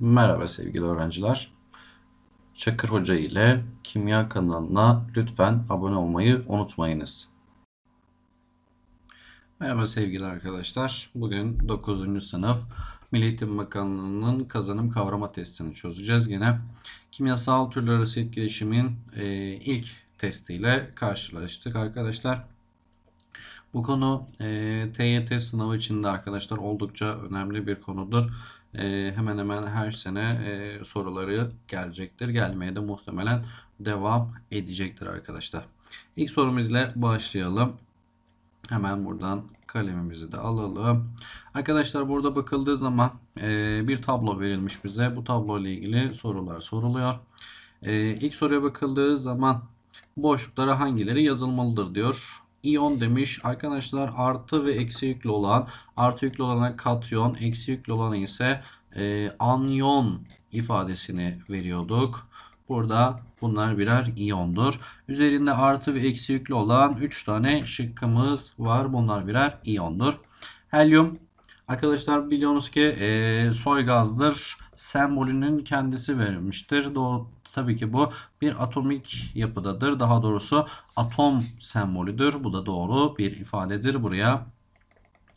Merhaba sevgili öğrenciler. Çakır Hoca ile Kimya kanalına lütfen abone olmayı unutmayınız. Merhaba sevgili arkadaşlar. Bugün 9. sınıf Milli Eğitim Bakanlığı'nın kazanım kavrama testini çözeceğiz. Yine kimyasal türler arası etkileşimin e, ilk testiyle karşılaştık arkadaşlar. Bu konu e, TYT sınavı içinde arkadaşlar oldukça önemli bir konudur. E, hemen hemen her sene e, soruları gelecektir. Gelmeye de muhtemelen devam edecektir arkadaşlar. İlk sorumuzla başlayalım. Hemen buradan kalemimizi de alalım. Arkadaşlar burada bakıldığı zaman e, bir tablo verilmiş bize. Bu tablo ile ilgili sorular soruluyor. E, ilk soruya bakıldığı zaman boşluklara hangileri yazılmalıdır diyor. İyon demiş. Arkadaşlar artı ve eksi yüklü olan artı yüklü olana katyon, eksi yüklü olana ise e, anyon ifadesini veriyorduk. Burada bunlar birer iyondur. Üzerinde artı ve eksi yüklü olan 3 tane şıkkımız var. Bunlar birer iyondur. Helyum arkadaşlar biliyorsunuz ki e, soy gazdır. Sembolünün kendisi verilmiştir. Doğru tabii ki bu bir atomik yapıdadır. Daha doğrusu atom sembolüdür. Bu da doğru bir ifadedir. Buraya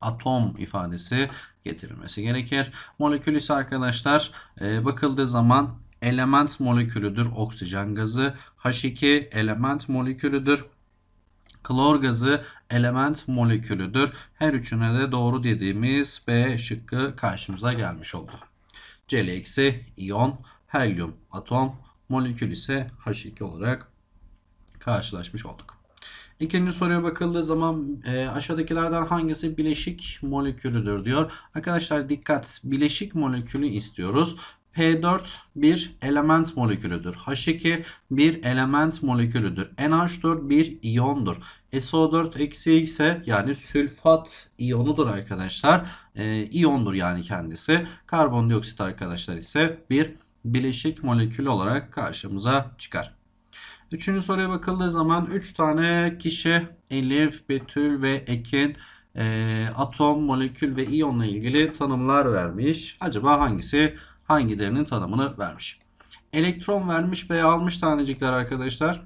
atom ifadesi getirilmesi gerekir. Molekül ise arkadaşlar e, bakıldığı zaman element molekülüdür oksijen gazı. H2 element molekülüdür. Klor gazı element molekülüdür. Her üçüne de doğru dediğimiz B şıkkı karşımıza gelmiş oldu. Cl iyon, helyum atom, molekül ise H2 olarak karşılaşmış olduk. İkinci soruya bakıldığı zaman e, aşağıdakilerden hangisi bileşik molekülüdür diyor. Arkadaşlar dikkat bileşik molekülü istiyoruz. P4 bir element molekülüdür. H2 bir element molekülüdür. NH4 bir iyondur. SO4 eksi ise yani sülfat iyonudur arkadaşlar. E, iyondur yani kendisi. Karbondioksit arkadaşlar ise bir bileşik molekül olarak karşımıza çıkar. Üçüncü soruya bakıldığı zaman 3 tane kişi Elif, Betül ve Ekin e, atom, molekül ve iyonla ilgili tanımlar vermiş. Acaba hangisi hangilerinin tanımını vermiş? Elektron vermiş veya almış tanecikler arkadaşlar.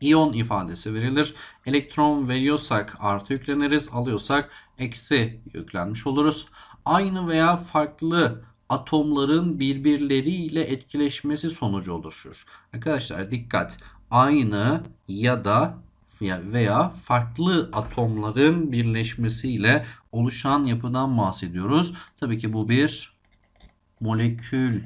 İyon ifadesi verilir. Elektron veriyorsak artı yükleniriz, alıyorsak eksi yüklenmiş oluruz. Aynı veya farklı atomların birbirleriyle etkileşmesi sonucu oluşur. Arkadaşlar dikkat. Aynı ya da veya farklı atomların birleşmesiyle oluşan yapıdan bahsediyoruz. Tabii ki bu bir molekül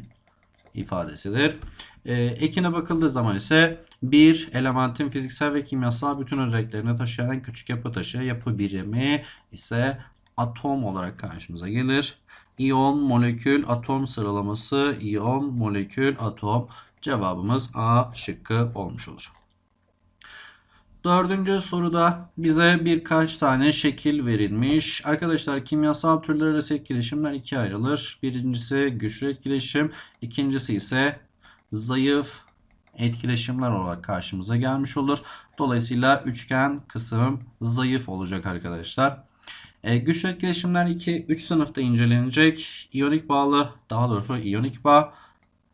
ifadesidir. E, ekine bakıldığı zaman ise bir elementin fiziksel ve kimyasal bütün özelliklerini taşıyan en küçük yapı taşı yapı birimi ise atom olarak karşımıza gelir. İyon, molekül, atom sıralaması iyon, molekül, atom. Cevabımız A şıkkı olmuş olur. Dördüncü soruda bize birkaç tane şekil verilmiş. Arkadaşlar kimyasal türler arası etkileşimler ikiye ayrılır. Birincisi güçlü etkileşim, ikincisi ise zayıf etkileşimler olarak karşımıza gelmiş olur. Dolayısıyla üçgen kısım zayıf olacak arkadaşlar. E, güçlü etkileşimler 2-3 sınıfta incelenecek. İyonik bağlı, daha doğrusu iyonik bağ,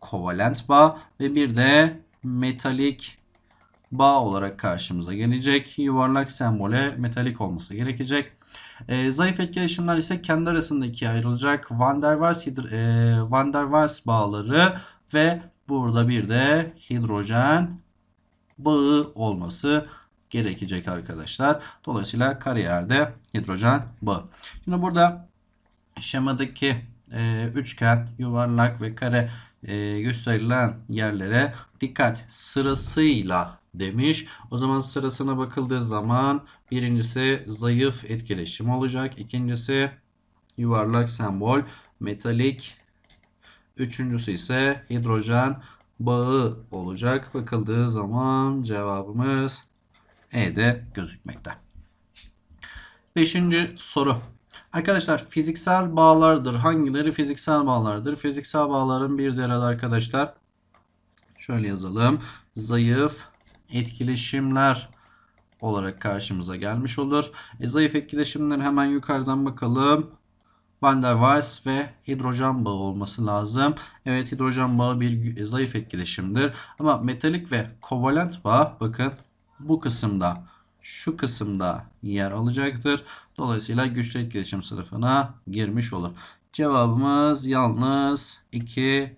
kovalent bağ ve bir de metalik bağ olarak karşımıza gelecek. Yuvarlak sembole metalik olması gerekecek. E, zayıf etkileşimler ise kendi arasında ikiye ayrılacak. Van der Waals, e, Van der Waals bağları ve burada bir de hidrojen bağı olması gerekecek arkadaşlar. Dolayısıyla kariyerde hidrojen bağı. Şimdi burada şemadaki e, üçgen, yuvarlak ve kare e, gösterilen yerlere dikkat sırasıyla demiş. O zaman sırasına bakıldığı zaman birincisi zayıf etkileşim olacak. İkincisi yuvarlak sembol, metalik. Üçüncüsü ise hidrojen bağı olacak. Bakıldığı zaman cevabımız E'de gözükmekte. Beşinci soru. Arkadaşlar fiziksel bağlardır. Hangileri fiziksel bağlardır? Fiziksel bağların bir diğer adı arkadaşlar. Şöyle yazalım. Zayıf etkileşimler olarak karşımıza gelmiş olur. E, zayıf etkileşimler hemen yukarıdan bakalım. Van der Waals ve hidrojen bağı olması lazım. Evet hidrojen bağı bir zayıf etkileşimdir. Ama metalik ve kovalent bağ bakın bu kısımda şu kısımda yer alacaktır. Dolayısıyla güçlü etkileşim sınıfına girmiş olur. Cevabımız yalnız 2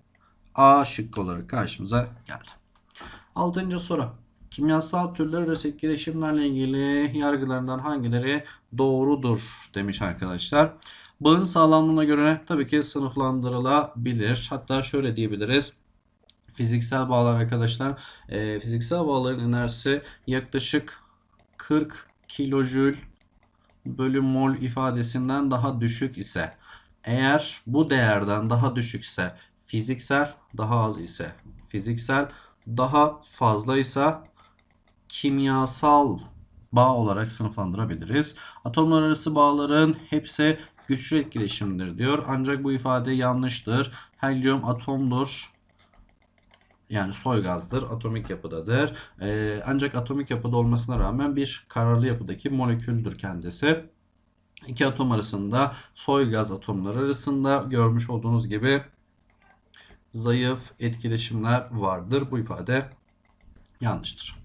A şıkkı olarak karşımıza geldi. Altıncı soru. Kimyasal türler arası etkileşimlerle ilgili yargılarından hangileri doğrudur demiş arkadaşlar. Bağın sağlamlığına göre tabii ki sınıflandırılabilir. Hatta şöyle diyebiliriz. Fiziksel bağlar arkadaşlar. E, fiziksel bağların enerjisi yaklaşık 40 kilojül bölü mol ifadesinden daha düşük ise eğer bu değerden daha düşükse fiziksel daha az ise fiziksel daha fazla ise kimyasal bağ olarak sınıflandırabiliriz. Atomlar arası bağların hepsi güçlü etkileşimdir diyor. Ancak bu ifade yanlıştır. Helyum atomdur. Yani soy gazdır, atomik yapıdadır. Ee, ancak atomik yapıda olmasına rağmen bir kararlı yapıdaki moleküldür kendisi. İki atom arasında soy gaz atomları arasında görmüş olduğunuz gibi zayıf etkileşimler vardır. Bu ifade yanlıştır.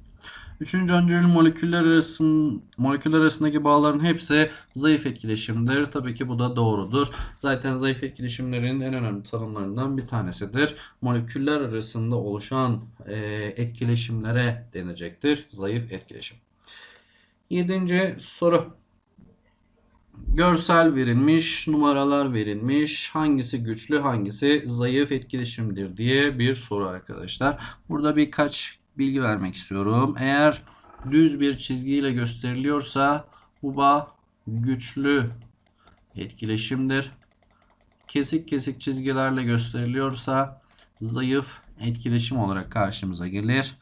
Üçüncü öncülün moleküller, arasın, moleküller arasındaki bağların hepsi zayıf etkileşimdir. Tabii ki bu da doğrudur. Zaten zayıf etkileşimlerin en önemli tanımlarından bir tanesidir. Moleküller arasında oluşan e, etkileşimlere denecektir. Zayıf etkileşim. Yedinci soru. Görsel verilmiş, numaralar verilmiş. Hangisi güçlü, hangisi zayıf etkileşimdir diye bir soru arkadaşlar. Burada birkaç bilgi vermek istiyorum. Eğer düz bir çizgiyle gösteriliyorsa bu bağ güçlü etkileşimdir. Kesik kesik çizgilerle gösteriliyorsa zayıf etkileşim olarak karşımıza gelir.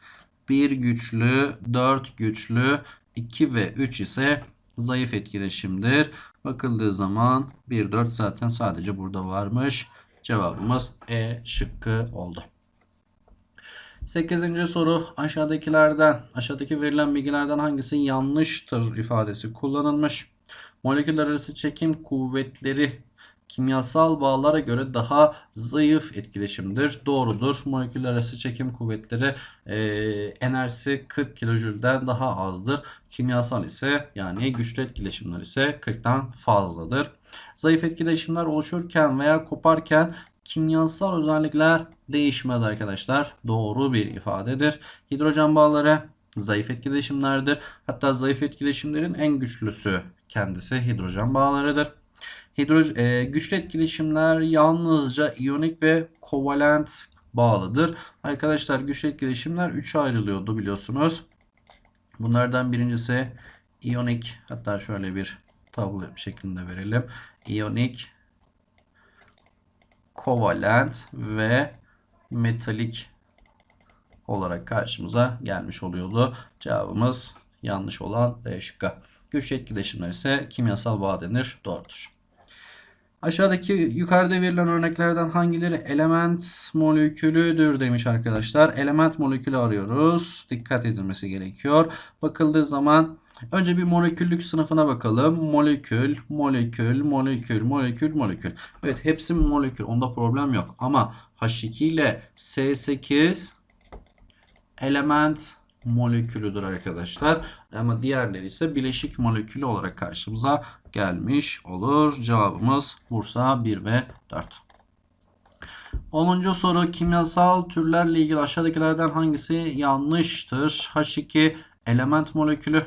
1 güçlü, 4 güçlü, 2 ve 3 ise zayıf etkileşimdir. Bakıldığı zaman 1, 4 zaten sadece burada varmış. Cevabımız E şıkkı oldu. 8. soru aşağıdakilerden aşağıdaki verilen bilgilerden hangisi yanlıştır ifadesi kullanılmış. Moleküller arası çekim kuvvetleri kimyasal bağlara göre daha zayıf etkileşimdir. Doğrudur. Moleküller arası çekim kuvvetleri e, enerjisi 40 kilojülden daha azdır. Kimyasal ise yani güçlü etkileşimler ise 40'tan fazladır. Zayıf etkileşimler oluşurken veya koparken kimyasal özellikler değişmez arkadaşlar. Doğru bir ifadedir. Hidrojen bağları zayıf etkileşimlerdir. Hatta zayıf etkileşimlerin en güçlüsü kendisi hidrojen bağlarıdır. Hidro, e, güçlü etkileşimler yalnızca iyonik ve kovalent bağlıdır. Arkadaşlar güçlü etkileşimler 3'e ayrılıyordu biliyorsunuz. Bunlardan birincisi iyonik hatta şöyle bir tablo şeklinde verelim. İyonik, kovalent ve metalik olarak karşımıza gelmiş oluyordu. Cevabımız yanlış olan D şıkkı. Güçlü etkileşimler ise kimyasal bağ denir. Doğrudur. Aşağıdaki yukarıda verilen örneklerden hangileri element molekülüdür demiş arkadaşlar. Element molekülü arıyoruz. Dikkat edilmesi gerekiyor. Bakıldığı zaman önce bir moleküllük sınıfına bakalım. Molekül, molekül, molekül, molekül, molekül. Evet hepsi molekül. Onda problem yok. Ama H2 ile S8 element molekülüdür arkadaşlar. Ama diğerleri ise bileşik molekülü olarak karşımıza gelmiş olur. Cevabımız Bursa 1 ve 4. 10. soru kimyasal türlerle ilgili aşağıdakilerden hangisi yanlıştır? H2 element molekülü.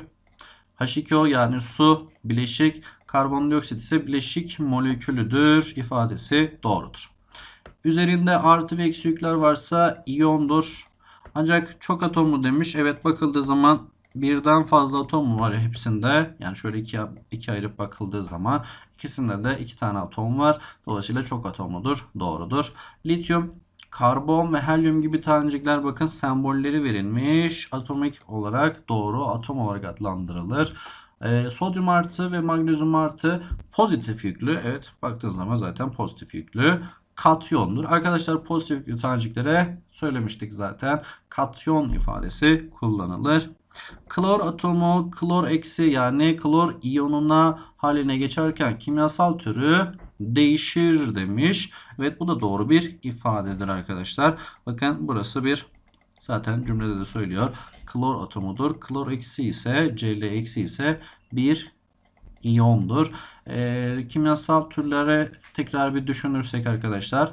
H2O yani su bileşik, karbondioksit ise bileşik molekülüdür ifadesi doğrudur. Üzerinde artı ve eksi yükler varsa iyondur. Ancak çok atomlu demiş. Evet bakıldığı zaman birden fazla atom mu var hepsinde? Yani şöyle iki, iki ayırıp bakıldığı zaman ikisinde de iki tane atom var. Dolayısıyla çok atomludur. Doğrudur. Lityum, karbon ve helyum gibi tanecikler bakın sembolleri verilmiş. Atomik olarak doğru atom olarak adlandırılır. E, sodyum artı ve magnezyum artı pozitif yüklü. Evet baktığınız zaman zaten pozitif yüklü katyondur. Arkadaşlar pozitif yüklü taneciklere söylemiştik zaten. Katyon ifadesi kullanılır. Klor atomu klor eksi yani klor iyonuna haline geçerken kimyasal türü değişir demiş. Evet bu da doğru bir ifadedir arkadaşlar. Bakın burası bir zaten cümlede de söylüyor. Klor atomudur. Klor eksi ise Cl eksi ise bir iyondur. Ee, kimyasal türlere tekrar bir düşünürsek arkadaşlar.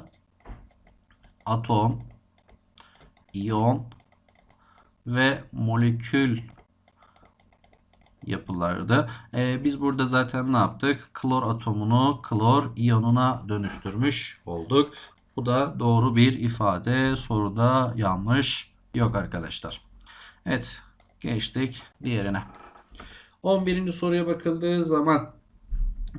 Atom, iyon ve molekül yapılardı. Ee, biz burada zaten ne yaptık? Klor atomunu klor iyonuna dönüştürmüş olduk. Bu da doğru bir ifade. Soruda yanlış yok arkadaşlar. Evet geçtik diğerine. 11. soruya bakıldığı zaman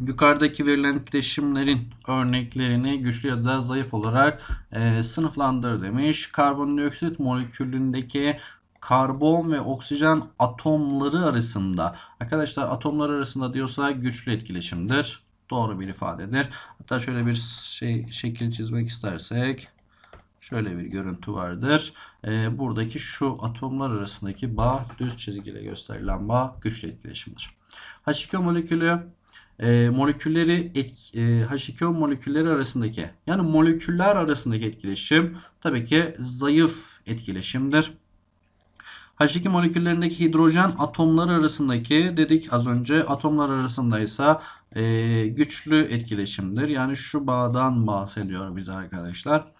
yukarıdaki verilen etkileşimlerin örneklerini güçlü ya da zayıf olarak e, sınıflandır demiş. Karbondioksit molekülündeki karbon ve oksijen atomları arasında arkadaşlar atomlar arasında diyorsa güçlü etkileşimdir. Doğru bir ifadedir. Hatta şöyle bir şey şekil çizmek istersek şöyle bir görüntü vardır. Ee, buradaki şu atomlar arasındaki bağ düz çizgiyle gösterilen bağ güçlü etkileşimdir. H2O molekülü e, molekülleri et, e, H2O molekülleri arasındaki yani moleküller arasındaki etkileşim tabii ki zayıf etkileşimdir. H2 moleküllerindeki hidrojen atomları arasındaki dedik az önce atomlar arasındaysa e, güçlü etkileşimdir. Yani şu bağdan bahsediyor bize arkadaşlar.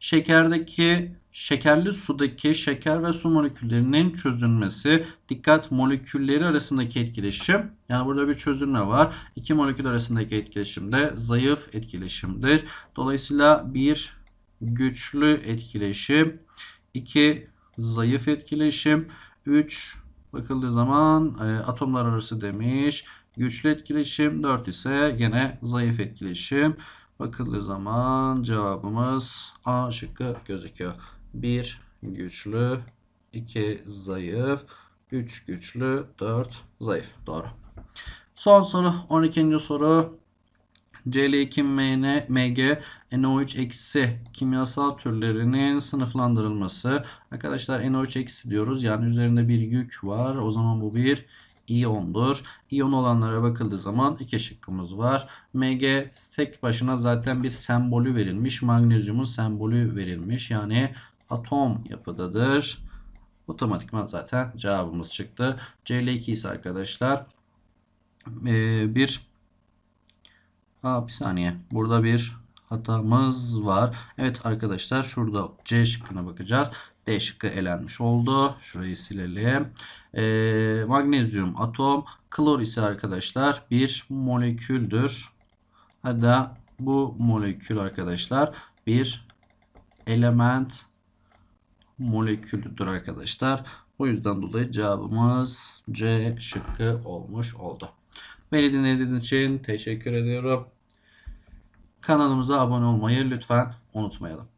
Şekerdeki şekerli sudaki şeker ve su moleküllerinin çözülmesi dikkat molekülleri arasındaki etkileşim yani burada bir çözülme var. İki molekül arasındaki etkileşim de zayıf etkileşimdir. Dolayısıyla bir güçlü etkileşim, iki zayıf etkileşim. 3 bakıldığı zaman e, atomlar arası demiş. Güçlü etkileşim 4 ise gene zayıf etkileşim. Bakıldığı zaman cevabımız A şıkkı gözüküyor. 1 güçlü, 2 zayıf, 3 güçlü, 4 zayıf. Doğru. Son soru 12. soru. Cl2, Mg, NO3 eksi kimyasal türlerinin sınıflandırılması. Arkadaşlar NO3 eksi diyoruz. Yani üzerinde bir yük var. O zaman bu bir iyondur. İyon olanlara bakıldığı zaman iki şıkkımız var. Mg tek başına zaten bir sembolü verilmiş. Magnezyumun sembolü verilmiş. Yani atom yapıdadır. Otomatikman zaten cevabımız çıktı. Cl2 ise arkadaşlar bir Aa, bir saniye. Burada bir hatamız var. Evet arkadaşlar şurada C şıkkına bakacağız. D şıkkı elenmiş oldu. Şurayı silelim. Ee, magnezyum atom. Klor ise arkadaşlar bir moleküldür. Hatta bu molekül arkadaşlar bir element moleküldür arkadaşlar. O yüzden dolayı cevabımız C şıkkı olmuş oldu. Beni dinlediğiniz için teşekkür ediyorum. Kanalımıza abone olmayı lütfen unutmayalım.